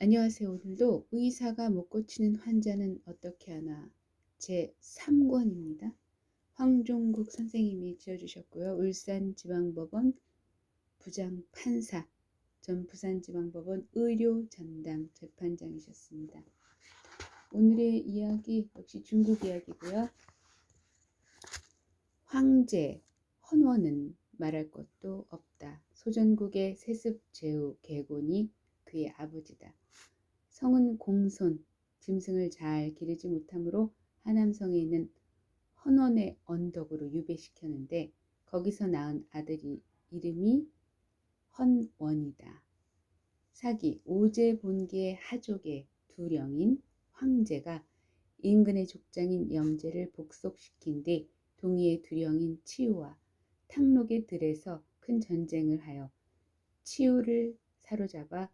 안녕하세요. 오늘도 의사가 못 고치는 환자는 어떻게 하나 제 3권입니다. 황종국 선생님이 지어주셨고요. 울산지방법원 부장판사 전 부산지방법원 의료전담 재판장이셨습니다. 오늘의 이야기 역시 중국 이야기고요. 황제 헌원은 말할 것도 없다. 소전국의 세습 제후 개곤이 그의 아버지다. 성은 공손, 짐승을 잘 기르지 못하므로 하남성에 있는 헌원의 언덕으로 유배시켰는데 거기서 낳은 아들이 이름이 헌원이다. 사기 오제 본계의 하족의 두령인 황제가 인근의 족장인 염제를 복속시킨 뒤 동의의 두령인 치우와 탕록의 들에서 큰 전쟁을 하여 치우를 사로잡아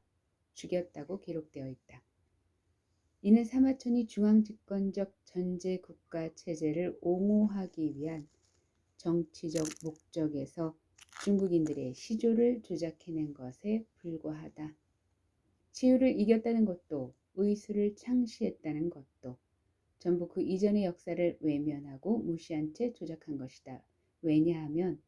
죽였다고 기록되어 있다. 이는 사마천이 중앙집권적 전제 국가 체제를 옹호하기 위한 정치적 목적에서 중국인들의 시조를 조작해낸 것에 불과하다. 치유를 이겼다는 것도 의수를 창시했다는 것도 전부 그 이전의 역사를 외면하고 무시한 채 조작한 것이다. 왜냐하면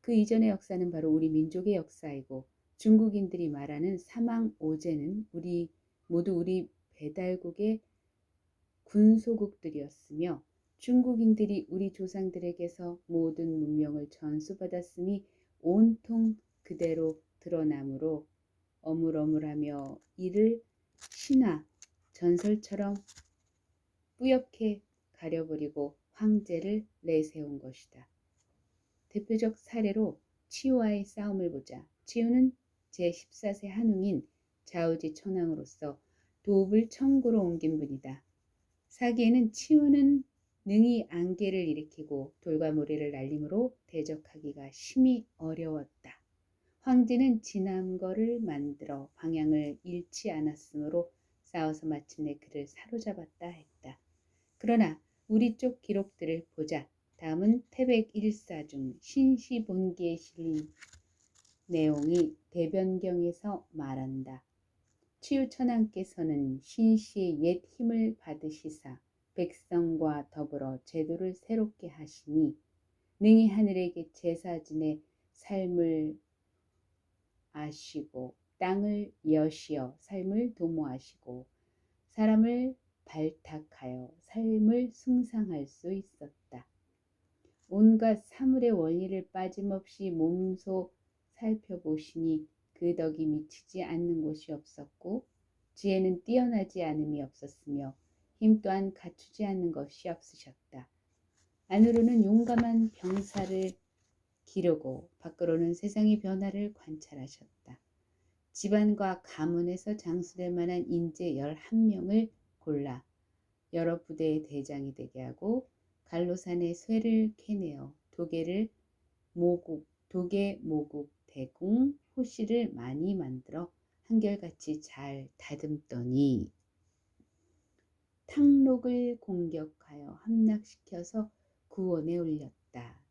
그 이전의 역사는 바로 우리 민족의 역사이고 중국인들이 말하는 사망 오제는 우리 모두 우리 배달국의 군소국들이었으며 중국인들이 우리 조상들에게서 모든 문명을 전수받았음이 온통 그대로 드러나므로 어물어물하며 이를 신화 전설처럼 뿌옇게 가려버리고 황제를 내세운 것이다. 대표적 사례로 치유와의 싸움을 보자. 치유는 제14세 한웅인 자우지 천황으로서 도읍을 청구로 옮긴 분이다. 사기에는 치우는 능히 안개를 일으키고 돌과 모래를 날림으로 대적하기가 심히 어려웠다. 황제는 진암거를 만들어 방향을 잃지 않았으므로 싸워서 마침내 그를 사로잡았다 했다. 그러나 우리 쪽 기록들을 보자. 다음은 태백 일사 중 신시본기에 실린 내용이 대변경에서 말한다. 치유천왕께서는 신씨의 옛 힘을 받으시사 백성과 더불어 제도를 새롭게 하시니 능히 하늘에게 제사진의 삶을 아시고 땅을 여시어 삶을 도모하시고 사람을 발탁하여 삶을 숭상할 수 있었다. 온갖 사물의 원리를 빠짐없이 몸소 살펴보시니 그 덕이 미치지 않는 곳이 없었고 지혜는 뛰어나지 않음이 없었으며 힘 또한 갖추지 않는 것이 없으셨다. 안으로는 용감한 병사를 기르고 밖으로는 세상의 변화를 관찰하셨다. 집안과 가문에서 장수될 만한 인재 11명을 골라 여러 부대의 대장이 되게 하고 갈로산의 쇠를 캐내어 도계를 모국, 도계 모국 대공 호씨를 많이 만들어 한결같이 잘 다듬더니 탕록을 공격하여 함락시켜서 구원에 올렸다.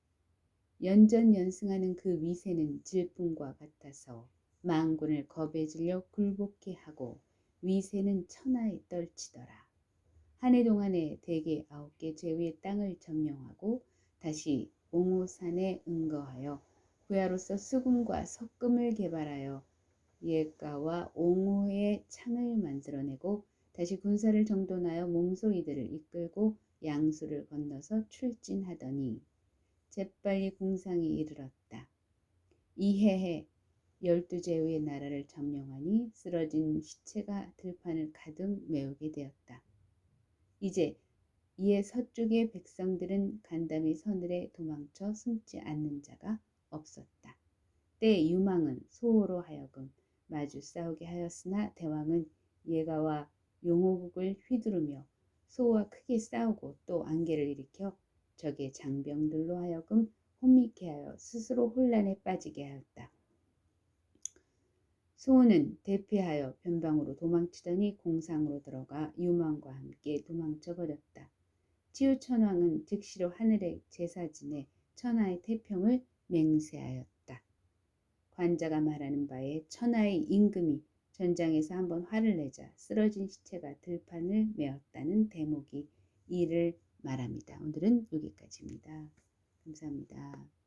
연전연승하는 그 위세는 질풍과 같아서 망군을 겁에 질려 굴복해 하고 위세는 천하에 떨치더라. 한 해 동안에 대개 아홉 개 제위의 땅을 점령하고 다시 옹호산에 응거하여 부야로서 수금과 석금을 개발하여 예가와 옹호의 창을 만들어내고 다시 군사를 정돈하여 몸소이들을 이끌고 양수를 건너서 출진하더니 재빨리 공상이 이르렀다. 이해해 열두 제후의 나라를 점령하니 쓰러진 시체가 들판을 가득 메우게 되었다. 이제 이에 서쪽의 백성들은 간담이 서늘에 도망쳐 숨지 않는 자가 없었다. 때 유망은 소호로 하여금 마주 싸우게 하였으나 대왕은 예가와 용호국을 휘두르며 소와 크게 싸우고 또 안개를 일으켜 적의 장병들로 하여금 혼미케 하여 스스로 혼란에 빠지게 하였다. 소호는 대피하여 변방으로 도망치더니 공상으로 들어가 유망과 함께 도망쳐 버렸다. 치우천왕은 즉시로 하늘의 제사진에 천하의 태평을 맹세하였다. 관자가 말하는 바에 천하의 임금이 전장에서 한번 화를 내자 쓰러진 시체가 들판을 메었다는 대목이 이를 말합니다. 오늘은 여기까지입니다. 감사합니다.